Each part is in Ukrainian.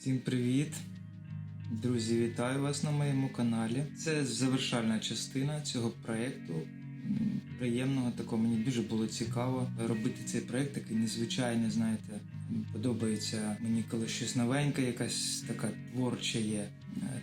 Всім привіт! Друзі, вітаю вас на моєму каналі. Це завершальна частина цього проєкту. Приємного такого мені дуже було цікаво робити цей проєкт, такий незвичайний, знаєте. Подобається мені, коли щось новеньке, якась така творча є,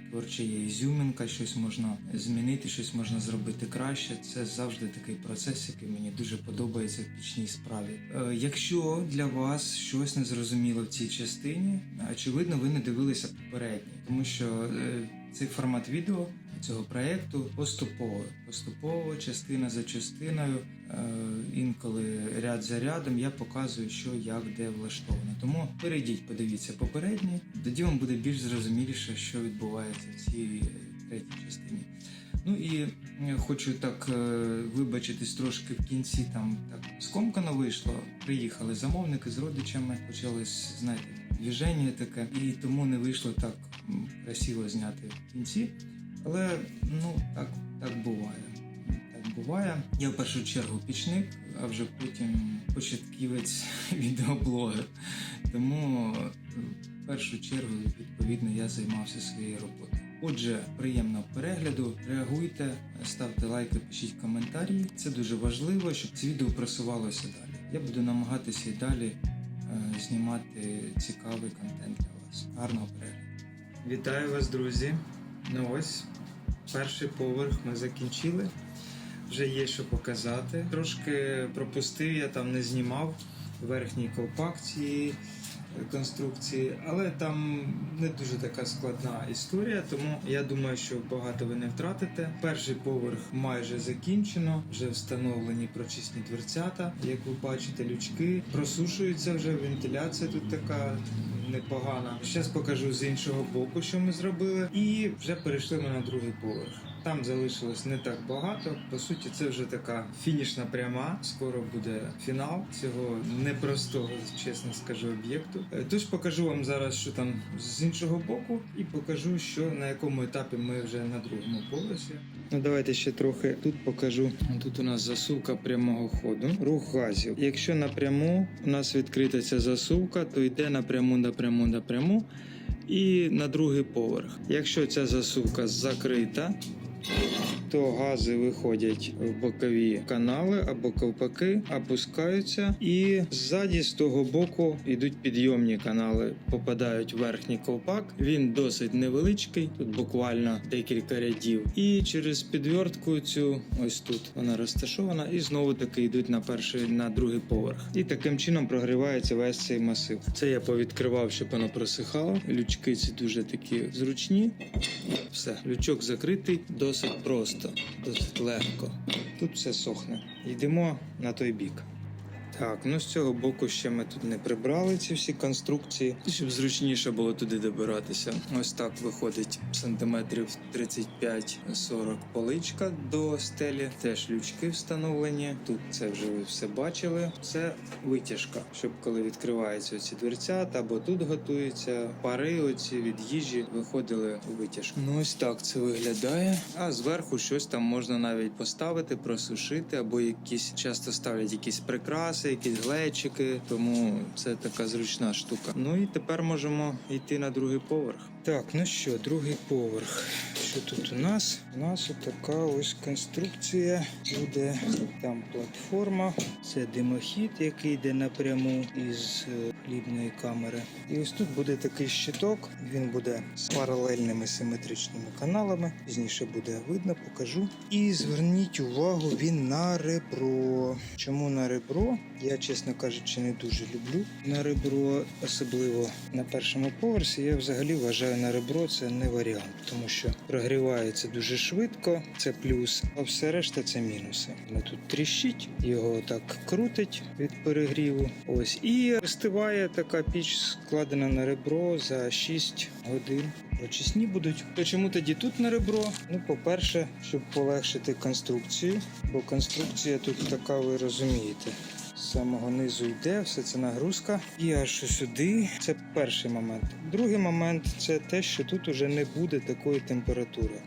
творча є ізюминка, щось можна змінити, щось можна зробити краще. Це завжди такий процес, який мені дуже подобається в пічній справі. Е, Якщо для вас щось не зрозуміло в цій частині, очевидно, ви не дивилися попередні, тому що е, цей формат відео цього проєкту поступово, поступово, частина за частиною, е, інколи ряд за рядом я показую, що як де влаштовано. Тому перейдіть, подивіться попередні, тоді вам буде більш зрозуміліше, що відбувається в цій третій частині. Ну і е, хочу так е, вибачитись трошки в кінці. Там так скомкано вийшло. Приїхали замовники з родичами, почалось, знаєте, двіження таке, і тому не вийшло так красиво зняти в кінці. Але ну так, так буває. Так буває. Я в першу чергу пічник, а вже потім початківець відеоблогер. Тому е, в першу чергу, відповідно, я займався своєю роботою. Отже, приємного перегляду, реагуйте, ставте лайки, пишіть коментарі. Це дуже важливо, щоб це відео просувалося далі. Я буду намагатися і далі е, знімати цікавий контент для вас. Гарного перегляду. Вітаю вас, друзі. Ну ось, перший поверх ми закінчили. Вже є що показати. Трошки пропустив, я там не знімав верхній ковпак цієї конструкції, але там не дуже така складна історія, тому я думаю, що багато ви не втратите. Перший поверх майже закінчено, вже встановлені прочисні дверцята. Як ви бачите, лючки просушуються вже. Вентиляція тут така непогана. Зараз покажу з іншого боку, що ми зробили, і вже перейшли ми на другий поверх. Там залишилось не так багато. По суті, це вже така фінішна пряма. Скоро буде фінал цього непростого, чесно скажу, об'єкту. Е, Тож покажу вам зараз, що там з іншого боку, і покажу, що на якому етапі ми вже на другому поверсі. Ну давайте ще трохи тут покажу. Тут у нас засувка прямого ходу. Рух газів. Якщо напряму у нас відкрита ця засувка, то йде напряму, напряму, напряму. І на другий поверх. Якщо ця засувка закрита, то гази виходять в бокові канали або ковпаки, опускаються, і ззаді з того боку йдуть підйомні канали, попадають в верхній ковпак. Він досить невеличкий, тут буквально декілька рядів. І через підвертку цю ось тут вона розташована, і знову таки йдуть на перший на другий поверх. І таким чином прогрівається весь цей масив. Це я повідкривав, щоб воно просихало. Лючки ці дуже такі зручні. Все, лючок закритий, досить просто, досить легко. Тут все сохне. Йдемо на той бік. Так, ну з цього боку ще ми тут не прибрали ці всі конструкції, щоб зручніше було туди добиратися. Ось так виходить сантиметрів 35-40 поличка до стелі. Теж лючки встановлені. Тут це вже ви все бачили. Це витяжка, щоб коли відкриваються ці дверцята або тут готуються пари оці від їжі виходили у витяжку. Ну ось так це виглядає. А зверху щось там можна навіть поставити, просушити, або якісь часто ставлять якісь прикраси, якісь глечики. Тому це така зручна штука. Ну і тепер можемо йти на другий поверх. Так, ну що, другий поверх. Що тут у нас? У нас така ось конструкція. Буде там платформа. Це димохід, який йде напряму із е, хлібної камери. І ось тут буде такий щиток. Він буде з паралельними симетричними каналами. Пізніше буде видно, покажу. І зверніть увагу, він на ребро. Чому на ребро? Я, чесно кажучи, не дуже люблю на ребро, особливо на першому поверсі. Я взагалі вважаю на ребро це не варіант, тому що прогрівається дуже швидко, це плюс, а все решта це мінуси. Воно тут тріщить, його так крутить від перегріву. Ось і остиває така піч, складена на ребро за 6 годин. Очисні будуть. То чому тоді тут на ребро? Ну, по-перше, щоб полегшити конструкцію, бо конструкція тут така, ви розумієте. Самого низу йде, все це нагрузка. І аж сюди. Це перший момент. Другий момент це те, що тут уже не буде такої температури.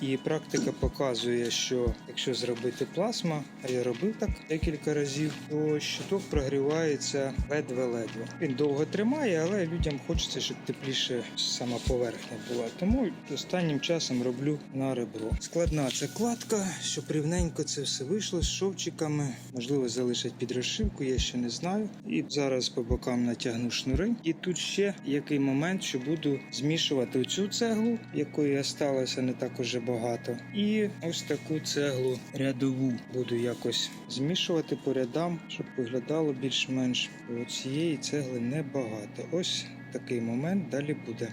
І практика показує, що якщо зробити плазма, а я робив так декілька разів, то щиток прогрівається ледве-ледве. Він довго тримає, але людям хочеться, щоб тепліше сама поверхня була. Тому останнім часом роблю на ребро. Складна це кладка, щоб рівненько це все вийшло з шовчиками. Можливо, залишать під розшивку, я ще не знаю. І зараз по бокам натягну шнури. І тут ще який момент, що буду змішувати цю цеглу, якої осталося не так уже багато. І ось таку цеглу рядову буду якось змішувати по рядам, щоб виглядало більш-менш. Цієї цегли небагато. Ось такий момент далі буде.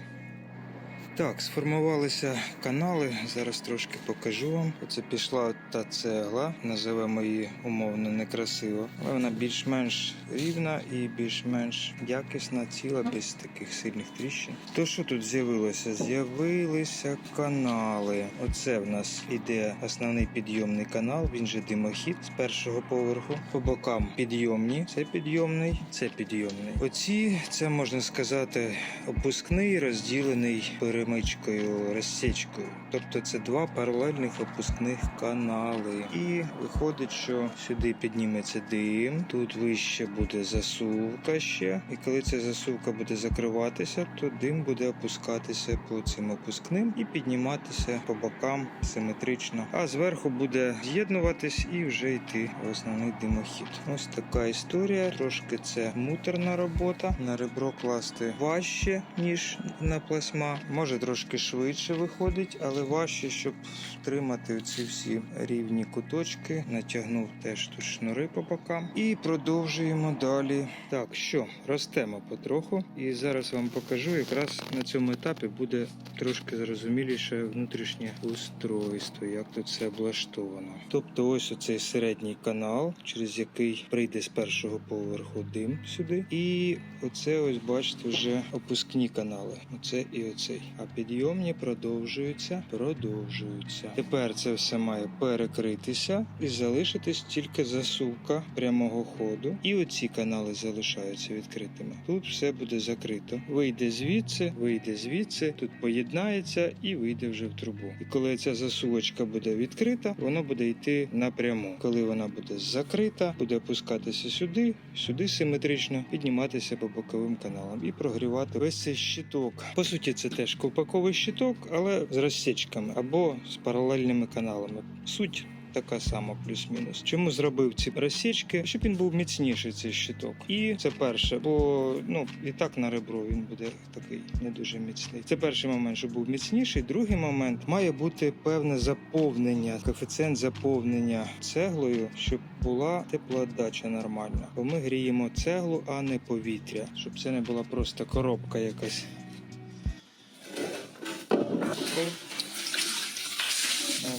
Так, сформувалися канали. Зараз трошки покажу вам. Оце пішла та цегла, називаємо її умовно некрасиво, але вона більш-менш рівна і більш-менш якісна, ціла, без таких сильних тріщин. То що тут з'явилося? З'явилися канали. Оце в нас іде основний підйомний канал, він же димохід з першого поверху. По бокам підйомні. Це підйомний, це підйомний. Оці це можна сказати опускний, розділений перемичкою, розсічкою. Тобто це два паралельних опускних канали. І виходить, що сюди підніметься дим, тут вище буде засувка ще. І коли ця засувка буде закриватися, то дим буде опускатися по цим опускним і підніматися по бокам симетрично. А зверху буде з'єднуватись і вже йти в основний димохід. Ось така історія. Трошки це муторна робота. На ребро класти важче, ніж на пластма. Може трошки швидше виходить, але важче, щоб втримати ці всі рівні куточки. Натягнув теж тут шнури по бокам. І продовжуємо далі. Так, що ростемо потроху. І зараз вам покажу. Якраз на цьому етапі буде трошки зрозуміліше внутрішнє устройство, як тут все облаштовано. Тобто, ось оцей середній канал, через який прийде з першого поверху дим сюди. І оце ось бачите вже опускні канали. Оце і оцей. А підйомні продовжуються, продовжуються. Тепер це все має перекритися і залишитись тільки засувка прямого ходу. І оці канали залишаються відкритими. Тут все буде закрито. Вийде звідси, вийде звідси, тут поєднається і вийде вже в трубу. І коли ця засувочка буде відкрита, воно буде йти напряму. Коли вона буде закрита, буде опускатися сюди, сюди симетрично, підніматися по боковим каналам і прогрівати весь цей щиток. По суті, це теж ковпаковий щиток, але з розсічками або з паралельними каналами. Суть. Така сама, плюс-мінус. Чому зробив ці розсічки? Щоб він був міцніший цей щиток. І це перше, бо ну і так на ребро він буде такий не дуже міцний. Це перший момент, щоб був міцніший. Другий момент має бути певне заповнення, коефіцієнт заповнення цеглою, щоб була теплоотдача нормальна. Бо ми гріємо цеглу, а не повітря, щоб це не була просто коробка якась.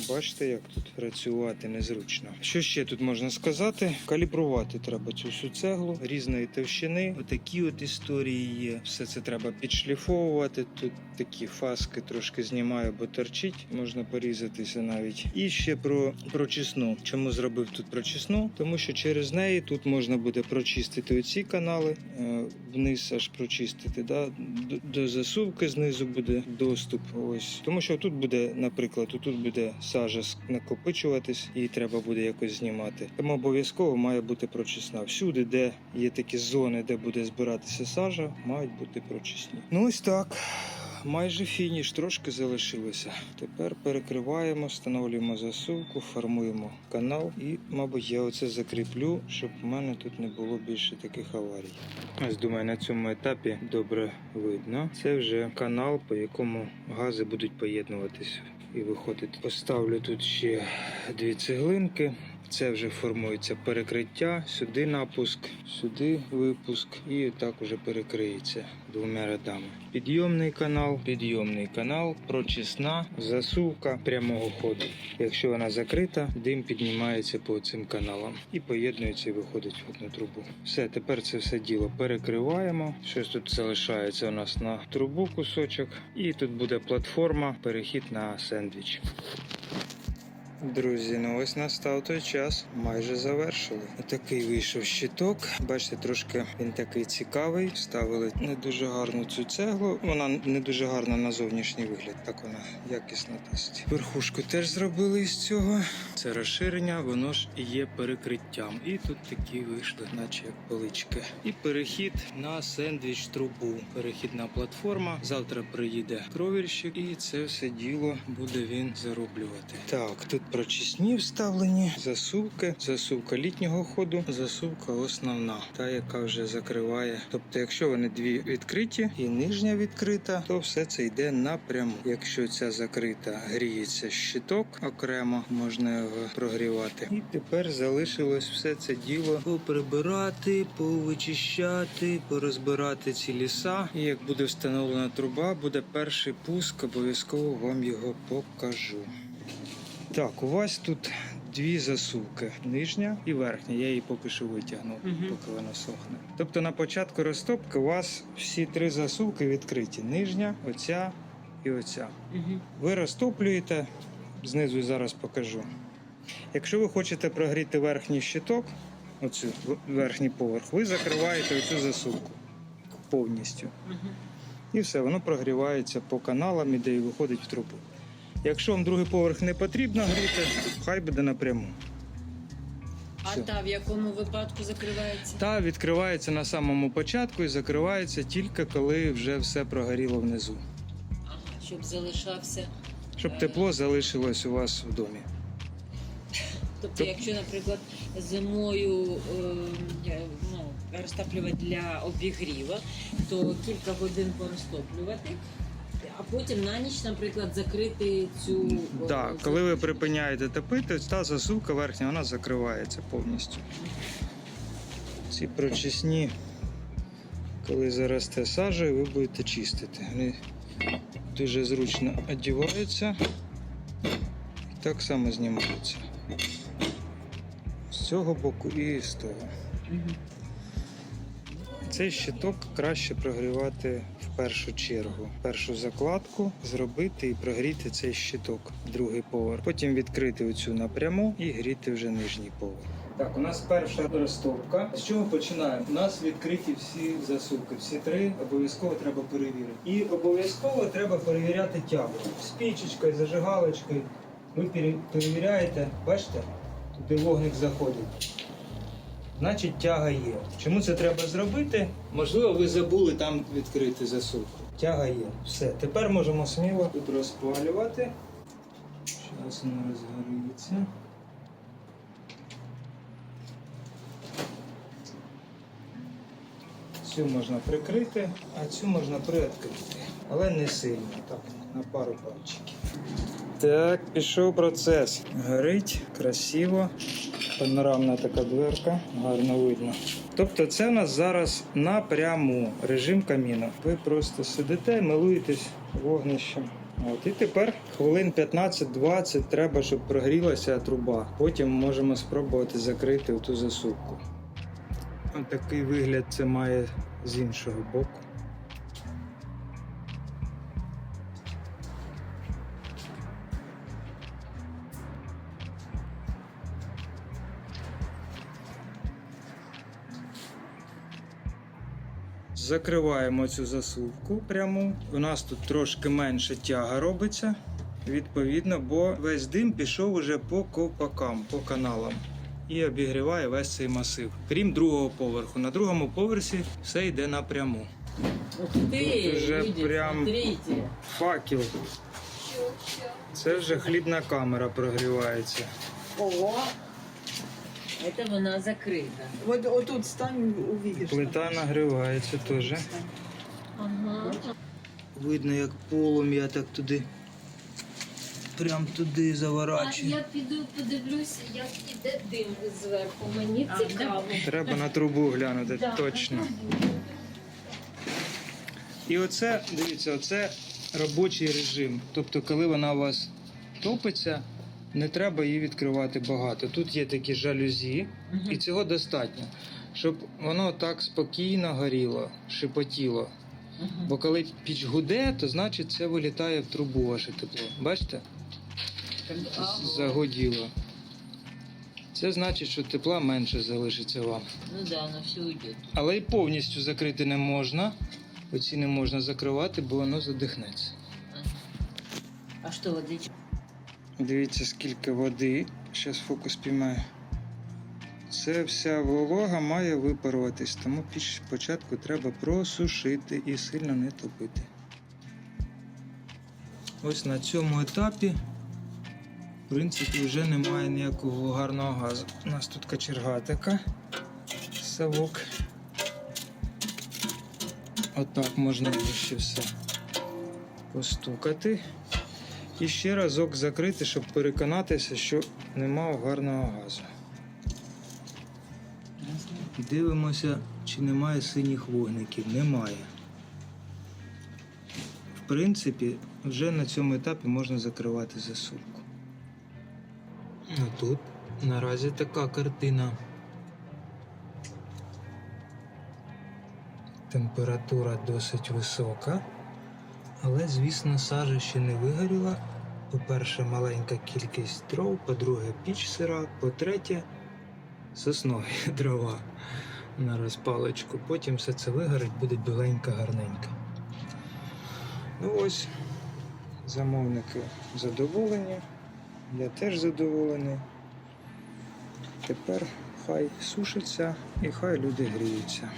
Бачите, як тут працювати незручно. Що ще тут можна сказати? Калібрувати треба цю всю цеглу різної товщини. Отакі от історії є. Все це треба підшліфовувати. Тут такі фаски трошки знімаю, бо торчить, можна порізатися навіть. І ще про прочисну. Чому зробив тут прочисну? Тому що через неї тут можна буде прочистити оці канали, е, вниз аж прочистити. Да? До, до засувки знизу буде доступ. Ось тому, що тут буде, наприклад, тут буде сажа накопичуватись, і треба буде якось знімати. Тому обов'язково має бути прочисна. Всюди, де є такі зони, де буде збиратися сажа, мають бути прочисні. Ну ось так. Майже фініш, трошки залишилося. Тепер перекриваємо, встановлюємо засувку, формуємо канал і, мабуть, я оце закріплю, щоб в мене тут не було більше таких аварій. Ось думаю, на цьому етапі добре видно. Це вже канал, по якому гази будуть поєднуватися і виходить. Поставлю тут ще дві цеглинки. Це вже формується перекриття, сюди напуск, сюди випуск, і так уже перекриється двома рядами. Підйомний канал, підйомний канал, прочисна, засувка прямого ходу. Якщо вона закрита, дим піднімається по цим каналам і поєднується і виходить в одну трубу. Все, тепер це все діло перекриваємо. Щось тут залишається у нас на трубу кусочок, і тут буде платформа, перехід на сендвіч. Друзі, ну ось настав той час. Майже завершили. Отакий вийшов щиток. Бачите, трошки він такий цікавий. Ставили не дуже гарну цю цеглу. Вона не дуже гарна на зовнішній вигляд. Так вона якісно досить. Верхушку теж зробили із цього. Це розширення, воно ж є перекриттям. І тут такі вийшли, наче як полички. І перехід на сендвіч трубу. Перехідна платформа. Завтра приїде кровельщик, і це все діло буде він зароблювати. Так, тут прочисні вставлені, засувки, засувка літнього ходу, засувка основна, та яка вже закриває. Тобто, якщо вони дві відкриті і нижня відкрита, то все це йде напряму. Якщо ця закрита, гріється щиток окремо, можна його прогрівати. І тепер залишилось все це діло поприбирати, повичищати, порозбирати ці ліса. І як буде встановлена труба, буде перший пуск, обов'язково вам його покажу. Так, у вас тут дві засувки: нижня і верхня. Я її поки що витягну, Мгм. поки вона сохне. Тобто на початку розтопки у вас всі три засувки відкриті: нижня, оця і оця. Угу. Ви розтоплюєте, знизу зараз покажу. Якщо ви хочете прогріти верхній щиток, оцю верхній поверх, ви закриваєте оцю засувку повністю. Угу. І все, воно прогрівається по каналам, іде і виходить в трубу. Якщо вам другий поверх не потрібно гріти, хай буде напряму. А Все. та в якому випадку закривається? Та відкривається на самому початку і закривається тільки коли вже все прогоріло внизу. Ага, щоб залишався. Щоб тепло залишилось у вас в домі. Тобто, якщо, наприклад, зимою е, ну, розтоплювати для обігріва, то кілька годин порозтоплювати, а потім на ніч, наприклад, закрити цю. е, Так, коли ви припиняєте топити, та засувка верхня вона закривається повністю. Ці прочисні, коли заросте сажею, ви будете чистити. Вони дуже зручно одіваються і так само знімаються. З цього боку і з того. Цей щиток краще прогрівати першу чергу. Першу закладку зробити і прогріти цей щиток, другий поверх. Потім відкрити оцю напряму і гріти вже нижній поверх. Так, у нас перша розтопка. З чого починаємо? У нас відкриті всі засувки. Всі три обов'язково треба перевірити. І обов'язково треба перевіряти тягу. Спічечкою, зажигалочкою. Ви перевіряєте, бачите, туди вогник заходить значить тяга є. Чому це треба зробити? Можливо, ви забули там відкрити засувку. Тяга є. Все. Тепер можемо сміло тут розпалювати. Зараз воно розгориться. Цю можна прикрити, а цю можна приоткрити. Але не сильно, так, на пару пальчиків. Так, пішов процес. Горить красиво. Панорамна така дверка, гарно видно. Тобто це у нас зараз напряму режим каміну. Ви просто сидите, милуєтесь вогнищем. От і тепер хвилин 15-20 треба, щоб прогрілася труба. Потім можемо спробувати закрити ту засувку. Ось такий вигляд це має з іншого боку. Закриваємо цю засувку пряму. У нас тут трошки менше тяга робиться, відповідно, бо весь дим пішов уже по ковпакам, по каналам. І обігріває весь цей масив. Крім другого поверху. На другому поверсі все йде напряму. Ух ти, Тут вже люди, прям- смотрите. Факел. Це вже хлібна камера прогрівається. Ого! Это вона закрита. Вот, вот тут стань, увидишь. Плита нагрівається теж. Ага. Видно, як полум'я так туди. Прям туди А я піду подивлюся, як іде дим зверху. Мені А, цікаво. Треба на трубу глянути, Да, точно. І оце, дивіться, оце робочий режим. Тобто, коли вона у вас топиться, не треба її відкривати багато. Тут є такі жалюзі, і цього достатньо, щоб воно так спокійно горіло, шипотіло. Мгм. Бо коли піч гуде, то значить це вилітає в трубу ваше тепло. Бачите? Ага. загоділо. Це значить, що тепла менше залишиться вам. Ну да, воно все уйде. Але й повністю закрити не можна. Оці не можна закривати, бо воно задихнеться. А що, водичка? Дивіться, скільки води. Зараз фокус піймаю. Це вся волога має випаруватись, тому спочатку треба просушити і сильно не топити. Ось на цьому етапі, в принципі, вже немає ніякого гарного газу. У нас тут кочерга така, совок. Отак можна ще все постукати. І ще разок закрити, щоб переконатися, що немає гарного газу. Дивимося, чи немає синіх вогників. Немає. В принципі, вже на цьому етапі можна закривати засувку. Ну тут наразі така картина. Температура досить висока. Але, звісно, сажа ще не вигоріла. По-перше, маленька кількість дров, по-друге, піч сира, по-третє, соснові дрова на розпалочку. Потім все це вигорить, буде біленька, гарненька. Ну ось, замовники задоволені. Я теж задоволений. Тепер хай сушиться і хай люди гріються.